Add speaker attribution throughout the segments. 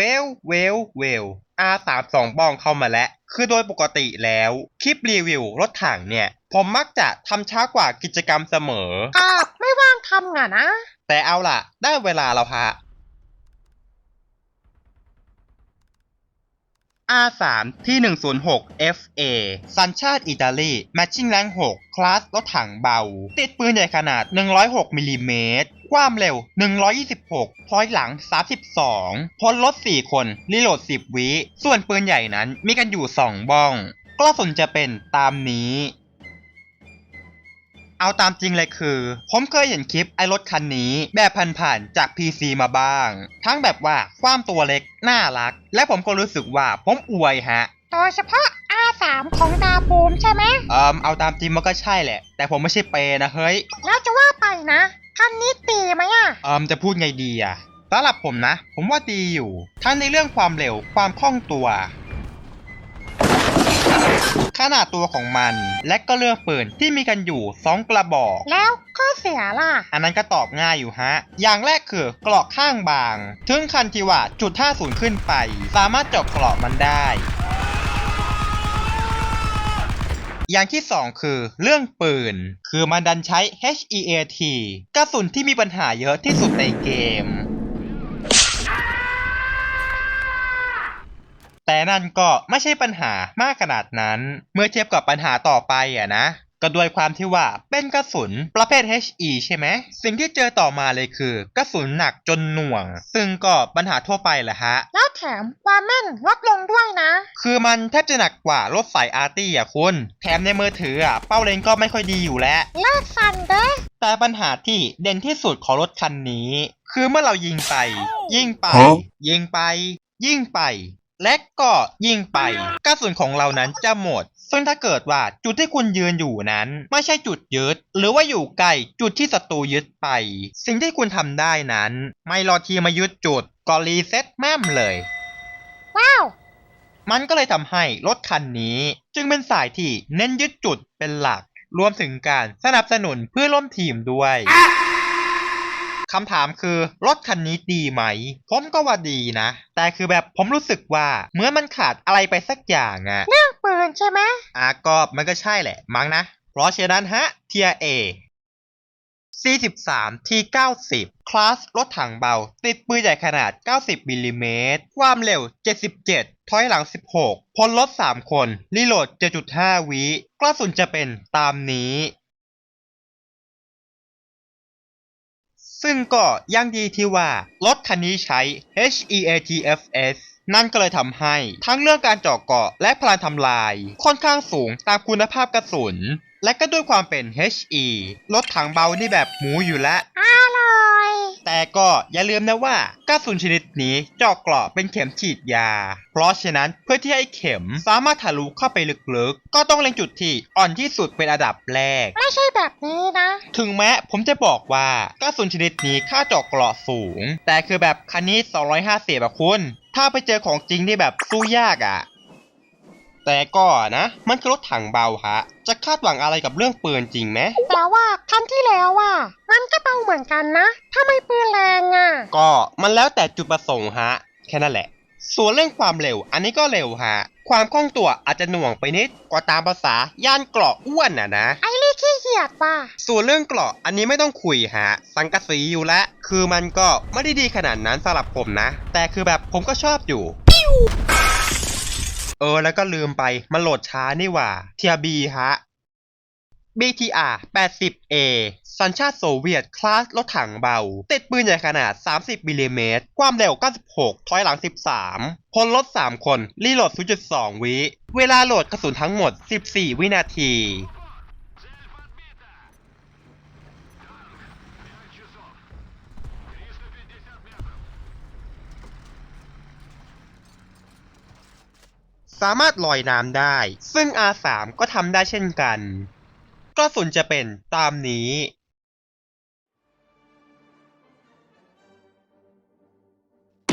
Speaker 1: เวลเวลเวล R32 บ้องเข้ามาแล้ว คือโดยปกติแล้ว คลิปรีวิวรถถังเนี่ย ผมมักจะทำช้ากว่ากิจกรรมเสมอ
Speaker 2: ก็ไม่ว่างทำงะนะ
Speaker 1: แต่เอาล่ะ ได้เวลาแล้วฮะ R3 ที่ 106 FA สัญชาติอิตาลีแมทชิ่งแรง6คลาสรถถังเบา ติดปืนใหญ่ขนาด 106มิลลิเมตรความเร็ว 126พอยหลัง 32พลรถ 4 คน รีโหลด 10 วิ ส่วนปืนใหญ่นั้นมีกันอยู่ 2 บ้องกระสุนจะเป็นตามนี้ เอาตามจริงเลยคือ ผมเคยเห็นคลิปไอ้รถคันนี้แบบผ่านๆจาก PC มาบ้าง ทั้งแบบว่าความตัวเล็กน่ารัก และผมก็รู้สึกว่าผมอวยฮะ
Speaker 2: โดยเฉพาะ R3 ของดาบูมใช่ไหม
Speaker 1: เอิมเอาตามจริงมันก็ใช่แหละ แต่ผมไม่ใช่เปย์นะเฮ้ย
Speaker 2: แล้วจะว่าไปนะคันนี้ตีไหมอะ
Speaker 1: เอิมจะพูดไงดีอะสำหรับผมนะ ผมว่าดีอยู่ทั้งในเรื่องความเร็วความคล่องตัว ขนาดตัวของมัน และก็เรื่องปืนที่มีกันอยู่ 2 กระบอก
Speaker 2: แล้วข้อเสียล่ะ
Speaker 1: อันนั้นก็ตอบง่ายอยู่ฮะ อย่างแรกคือกรอกข้างบาง ถึงคันที่ว่าจุด50ขึ้นไป สามารถเจาะกรอกมันได้อย่างที่ 2 คือเรื่องปืน คือมันดันใช้ HEAT กระสุนที่มีปัญหาเยอะที่สุดในเกม แต่ นั่นก็ไม่ใช่ปัญหามากขนาดนั้น เมื่อเทียบกับปัญหาต่อไปอะนะก็ด้วยความที่ว่าเป็นกระสุนประเภท HE ใช่ไหม สิ่งที่เจอต่อมาเลยคือกระสุนหนักจนหน่วง ซึ่งก็ปัญหาทั่วไปแหละฮะ
Speaker 2: แล้วแถมความแม่นลดลงด้วยนะ
Speaker 1: คือมันแทบจะหนักกว่ารถสายอาร์ตี้อะคุณ แถมในมือถืออะเป้าเลนก็ไม่ค่อยดีอยู่แล้ว
Speaker 2: เลิกสั่นเด้
Speaker 1: แต่ปัญหาที่เด่นที่สุดของรถคันนี้ คือเมื่อเรายิงไป ยิงไป
Speaker 3: ฮะ
Speaker 1: ยิงไป ยิงไป และก็ยิงไปกระสุนของเรานั้นจะหมด ซึ่งถ้าเกิดว่าจุดที่คุณยืนอยู่นั้น ไม่ใช่จุดยึด หรือว่าอยู่ใกล้จุดที่ศัตรูยึดไป สิ่งที่คุณทำได้นั้น ไม่รอทีมายึดจุดก็รีเซ็ตแม่มเลย
Speaker 2: ว้าว
Speaker 1: มันก็เลยทำให้รถคันนี้ จึงเป็นสายที่เน้นยึดจุดเป็นหลัก รวมถึงการสนับสนุนเพื่อร่วมทีมด้วย คำถามคือรถคันนี้ดีไหม ผมก็ว่าดีนะ แต่คือแบบผมรู้สึกว่าเหมื่อนมันขาดอะไรไปสักอย่างอะ
Speaker 2: เรื่องปืนใช่ไหม
Speaker 1: อะก็มันก็ใช่แหละ มั้งนะ เพราะฉะนั้นฮะเทียเอ43 ที่ 90 คลาสรถถังเบา ติดปืนใหญ่ขนาด 90มิลลิเมตร ความเร็ว 77 ถอยหลัง 16 พลรถ 3 คน รีโหลด 7.5 วิ กระสุนจะเป็นตามนี้ ซึ่งก็ยังดีที่ว่า รถคันนี้ใช้ HEATFS นั่นก็เลยทำให้ทั้งเรื่องการเจาะเกาะและพลังทำลาย ค่อนข้างสูงตามคุณภาพกระสุน และก็ด้วยความเป็น HE รถถังเบานี่แบบหมูอยู่แล้ว แต่ก็อย่าลืมนะว่ากระสุนชนิดนี้เจาะเกราะเป็นเข็มฉีดยา เพราะฉะนั้นเพื่อที่ให้เข็มสามารถทะลุเข้าไปลึกๆ ก็ต้องเล็งจุดที่อ่อนที่สุดเป็นอันดับแรก
Speaker 2: ไม่ใช่แบบนี้นะ
Speaker 1: ถึงแม้ผมจะบอกว่ากระสุนชนิดนี้ค่าเจาะเกราะสูง แต่คือแบบคันนี้ 250อะคุณ ถ้าไปเจอของจริงนี่แบบสู้ยากอะ แต่ก็นะ มันคือรถถังเบาฮะ จะคาดหวังอะไรกับเรื่องปืนจริงไหม
Speaker 2: แต่ว่าคันที่แล้วอะ มันก็เบาเหมือนกันนะถ้าไม่ปืนแรงอะ
Speaker 1: ก็มันแล้วแต่จุดประสงค์ฮะ แค่นั้นแหละ ส่วนเรื่องความเร็ว อันนี้ก็เร็วฮะ ความคล่องตัวอาจจะหน่วงไปนิดกว่าตามภาษาย่านเกราะอ้วนอะนะ
Speaker 2: ไอ้ลี่ขี้เกียจว่ะ
Speaker 1: ส่วนเรื่องเกราะอันนี้ไม่ต้องคุยฮะ สังกะสีอยู่แล้วคือมันก็ไม่ได้ดีขนาดนั้นสำหรับผมนะ แต่คือแบบผมก็ชอบอยู่ เออ แล้วก็ลืมไป มันโหลดช้านี่หว่า เทียบีฮะ BTR 80A สัญชาติโซเวียต คลาสรถถังเบา ติดปืนใหญ่ขนาด 30มิลลิเมตร ความเร็ว 96 ถอยหลัง 13 พลรถ 3 คน รีโหลด 0.2 วิ เวลาโหลดกระสุนทั้งหมด 14 วินาที สามารถลอยน้ำได้ ซึ่ง R3 ก็ทำได้เช่นกัน กระสุนจะเป็นตามนี้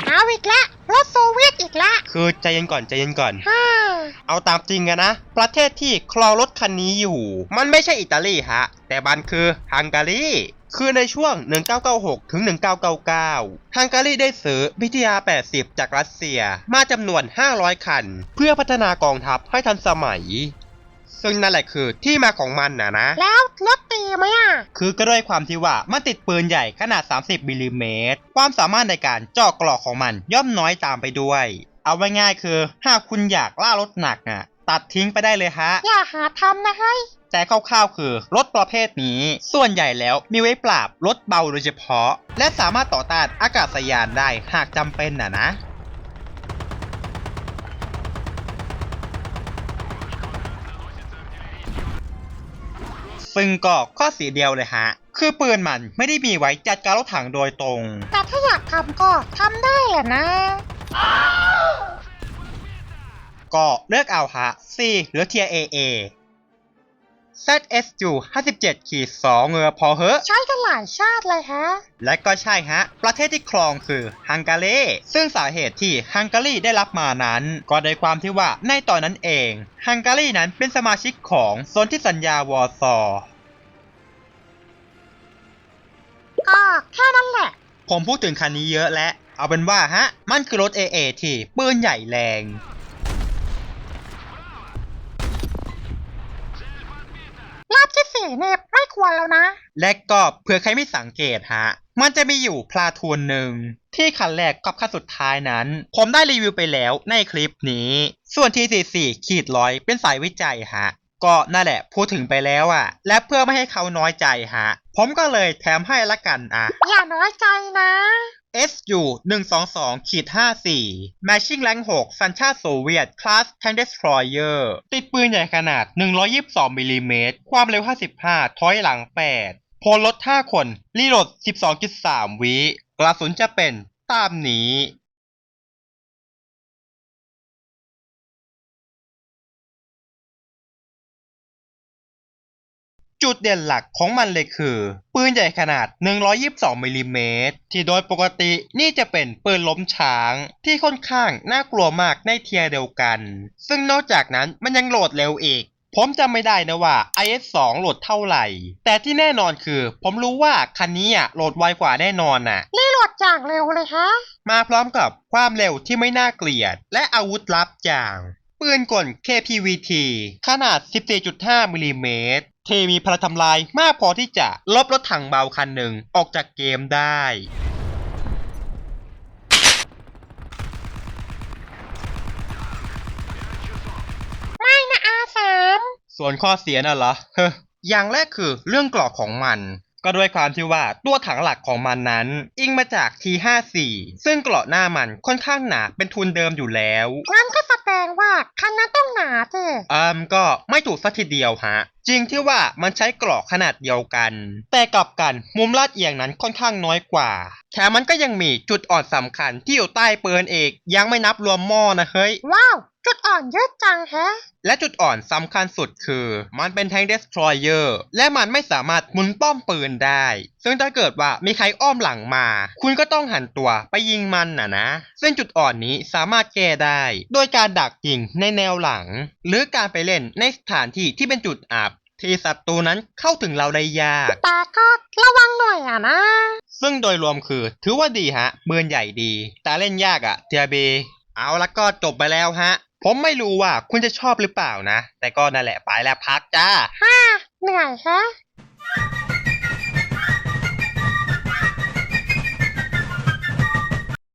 Speaker 2: เอาอีกละรถโซเวียตอีกละ
Speaker 1: คือใจเย็นก่อนใจเย็นก่อน
Speaker 2: ฮ่า
Speaker 1: เอาตามจริงอะนะ ประเทศที่ครองรถคันนี้อยู่ มันไม่ใช่อิตาลีฮะ แต่มันคือฮังการี คือในช่วง 1996 ถึง 1999ฮังการีได้ซื้อ BTR 80 จากรัสเซียมาจำนวน 500 คัน เพื่อพัฒนากองทัพให้ทันสมัย ซึ่งนั่นแหละคือที่มาของมันนะนะ
Speaker 2: แล้วรถตีไหมอะ
Speaker 1: คือก็ด้วยความที่ว่ามันติดปืนใหญ่ขนาด 30 มิลลิเมตร ความสามารถในการเจาะกรอกของมันย่อมน้อยตามไปด้วย เอาไว้ง่ายคือ หากคุณอยากล่ารถหนักน่ะ ตัดทิ้งไปได้เลยฮะ
Speaker 2: อย่าหาทำนะเฮ้ย
Speaker 1: แต่คร่าวๆคือ รถประเภทนี้ ส่วนใหญ่แล้วมีไว้ปราบรถเบาโดยเฉพาะ และสามารถต่อต้านอากาศยานได้หากจำเป็นน่ะนะซึ่งก็ข้อเสียเดียวเลยฮะ คือปืนมันไม่ได้มีไว้จัดการรถถังโดยตรง
Speaker 2: แต่ถ้าอยากทำก็ทำได้แหละนะ
Speaker 1: ก็เลือกเอาฮะ C หรือ Tier AA ZSU 57ขีด2เงือพอเหอะ
Speaker 2: ใช้กันหลายชาติเลยฮะ
Speaker 1: และก็ใช่ฮะ ประเทศที่ครองคือฮังการี ซึ่งสาเหตุที่ฮังการีได้รับมานั้น ก็โดยความที่ว่าในตอนนั้นเอง ฮังการีนั้นเป็นสมาชิกของสนธิสัญญาวอร์ซอ
Speaker 2: ก็แค่นั้นแหละ
Speaker 1: ผมพูดถึงคันนี้เยอะและ เอาเป็นว่าฮะ มันคือรถ AA ที่ปืนใหญ่แรง
Speaker 2: รอบที่สี่ เนี่ยไม่ควรแล้วนะ
Speaker 1: และก็เผื่อใครไม่สังเกตฮะ มันจะมีอยู่พลาทูนหนึ่งที่คันแรกกับคันสุดท้ายนั้น ผมได้รีวิวไปแล้วในคลิปนี้ ส่วนที่44 ขีดร้อยเป็นสายวิจัยฮะ ก็นั่นแหละพูดถึงไปแล้วอะและเพื่อไม่ให้เขาน้อยใจฮะ ผมก็เลยแถมให้ละกันอะ
Speaker 2: อย่าน้อยใจนะ
Speaker 1: SU 122ขีด54 Matching Rank 6 สัญชาติโซเวียต Class Tank Destroyer ติดปืนใหญ่ขนาด 122มิลิเมตร ความเร็ว 55 ถอยหลัง 8 โพลลด5คน รีโหลด 12.3 วิ กระสุนจะเป็นตามนี้ จุดเด่นหลักของมันเลยคือ ปืนใหญ่ขนาด 122มิลลิเมตรที่โดยปกตินี่จะเป็นปืนล้มช้าง ที่ค่อนข้างน่ากลัวมากในเทียร์เดียวกัน ซึ่งนอกจากนั้นมันยังโหลดเร็วอีกผมจำไม่ได้นะว่า IS2 โหลดเท่าไหร่ แต่ที่แน่นอนคือ ผมรู้ว่าคันนี้อะโหลดไวกว่าแน่นอนน่ะ
Speaker 2: รีโหลดจากเร็วเลยฮะ
Speaker 1: มาพร้อมกับความเร็วที่ไม่น่าเกลียด และอาวุธลับอย่าง ปืนกล KPVT ขนาด 14.5มิลลิเมตร ที่มีพลังทำลายมากพอที่จะลบรถถังเบาคันหนึ่งออกจากเกมได้
Speaker 2: ไม่นะอาสาม
Speaker 1: ส่วนข้อเสียน่ะเหรอเฮ้ออย่างแรกคือเรื่องกรอกของมัน ก็ด้วยความที่ว่าตัวถังหลักของมันนั้น อิงมาจาก T54 ซึ่งเกราะหน้ามันค่อนข้างหนาเป็นทุนเดิมอยู่แล้ว
Speaker 2: งั้นก็แสด งว่าคันนั้นต้องหนาเจ้
Speaker 1: อืมก็ไม่ถูกสักทีเดียวฮะ จริงที่ว่ามันใช้กรอกขนาดเดียวกัน แต่กลับกันมุมลาดเอียงนั้นค่อนข้างน้อยกว่า แถมมันก็ยังมีจุดอ่อนสำคัญที่อยู่ใต้ปืนเอกยังไม่นับรวมหม้อนะเฮ้ย
Speaker 2: ว้าว จุดอ่อนเยอะจังแฮะ
Speaker 1: และจุดอ่อนสำคัญสุดคือ มันเป็นแทง destroyer และมันไม่สามารถหมุนป้อมปืนได้ ซึ่งถ้าเกิดว่ามีใครอ้อมหลังมา คุณก็ต้องหันตัวไปยิงมันน่ะนะ ซึ่งจุดอ่อนนี้สามารถแก้ได้ โดยการดักยิงในแนวหลัง หรือการไปเล่นในสถานที่ที่เป็นจุดอับที่ศัตรูนั้นเข้าถึงเราได้ยาก
Speaker 2: แต่ก็ระวังหน่อยอะนะ
Speaker 1: ซึ่งโดยรวมคือถือว่าดีฮะปืนใหญ่ดี แต่เล่นยากอะเทียบีเอาละก็จบไปแล้วฮะ ผมไม่รู้ว่าคุณจะชอบหรือเปล่านะ แต่ก็นั่นแหละไปแล้วพักจ้า
Speaker 2: เหนื่อยฮะ